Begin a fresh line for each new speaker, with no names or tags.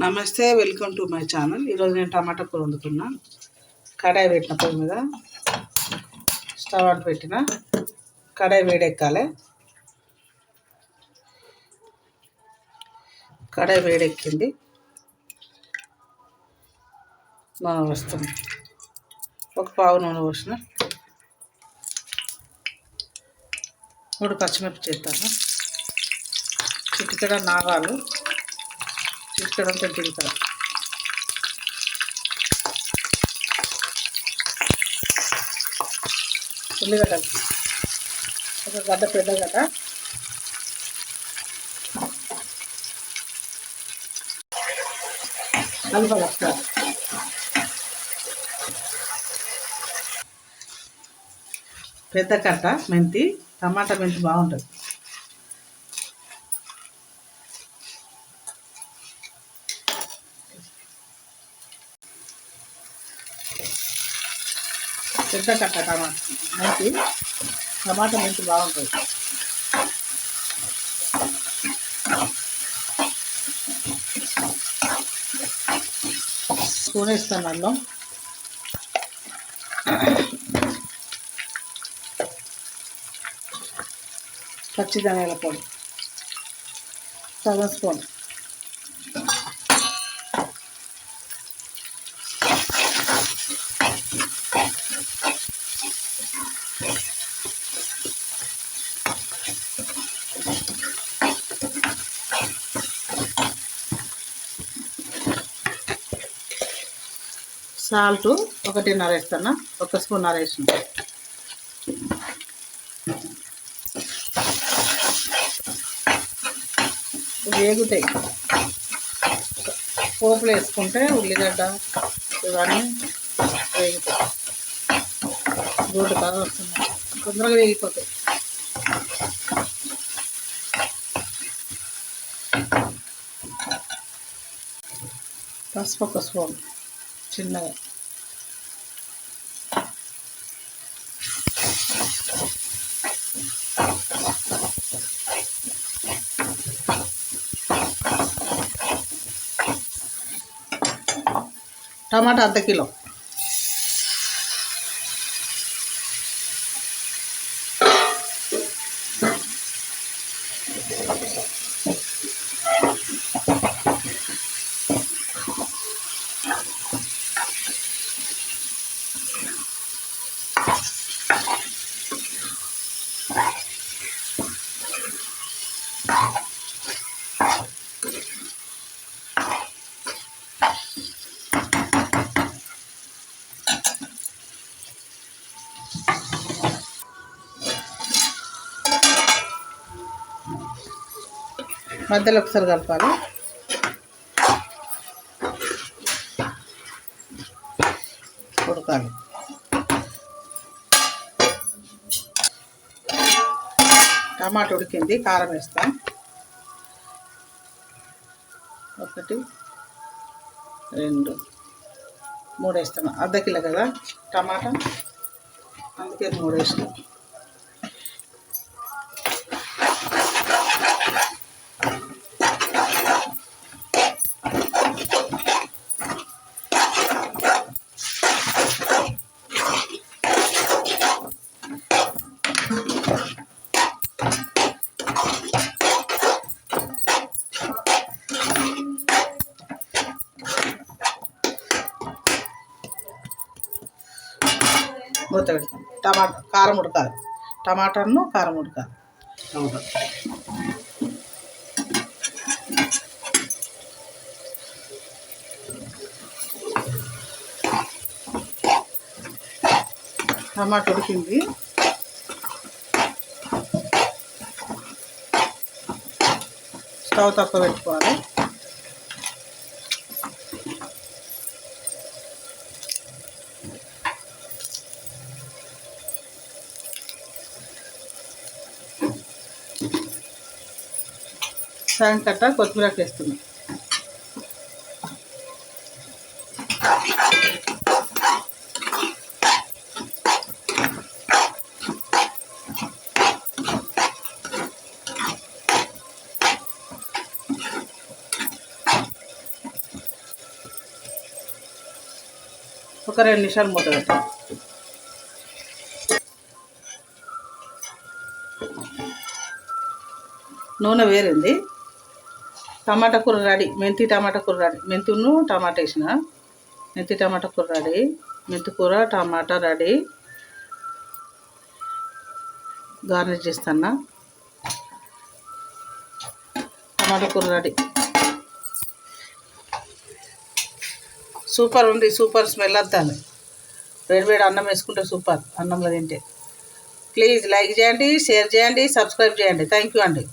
నమస్తే welcome to my channel. ఈరోజు నేను టమాటా కూర వండుతున్నా. కడాయి పెట్టిన పొయ్యి మీద స్టవ్ అంటు పెట్టిన. కడాయి వేడెక్కాలి. కడాయి వేడెక్కింది. నూనె వస్తుంది ఒక పావు నూనె పోసిన. మూడు పచ్చిమిర్చి చేస్తాను. చిటికడ నాగాలు. చిటికెడంతా జీలకర్ర ఉల్లిగడ్డలు ఒక గడ్డ పెద్ద గడ్డ కలపాలి ఒకసారి పెద్ద కట్ట మెంతి టమాటా మెంతి బాగుంటుంది. పెద్ద కట్ట టమాటా మంచి టమాటా మంచి బాగుంటుంది. స్పూన్ వేస్తాను అల్లం పచ్చిధనియాల పొడి సగం స్పూన్. సాల్ట్ ఒకటిన్నర వేస్తాను? ఒక స్పూన్ నర వేసిన. వేగుతాయి. పోపులు వేసుకుంటే ఉల్లిగడ్డ ఇవన్నీ వేగుతాయి. గోటు బాగా వస్తున్నాయి. తొందరగా వేగిపోతాయి. పసుపు ఒక స్పూన్. చిన్నగా టమాటా అర్ధ కిలో మధ్యలో ఒకసారి కలపాలి. ఉడకాలి. టమాటా ఉడికింది కారం వేస్తాం. ఒకటి రెండు మూడు వేస్తాను అర్ధ కిలో కదా టమాటా? అందుకే మూడు వేస్తాం. మూత పెడతాం. టమాటా కారం ఉడకాలి. టమాటాను కారం ఉడకాలి. టమాటా ఉడికింది. స్టవ్ తక్కువ పెట్టుకోవాలి. సగం కట్ట కొత్తిమీర వేస్తుంది ఒక రెండు నిమిషాలు మూత పెట్టాలి నూనె వేరుంది. టమాటా కూర రెడీ. మెంతి టమాటా కూర రెడీ. మెంతును టమాటా వేసిన. మెంతి టమాటా కూర రెడీ. మెంతి కూర టమాటా రెడీ. గార్నిష్ చేస్తాను? టమాటా కూర రెడీ. సూపర్ ఉంది సూపర్ స్మెల్ వస్తుంది వేడి వేడి అన్నం వేసుకుంటే సూపర్ అన్నంలో తింటే. ప్లీజ్ లైక్ చేయండి షేర్ చేయండి సబ్స్క్రైబ్ చేయండి. థ్యాంక్ యూ అండి.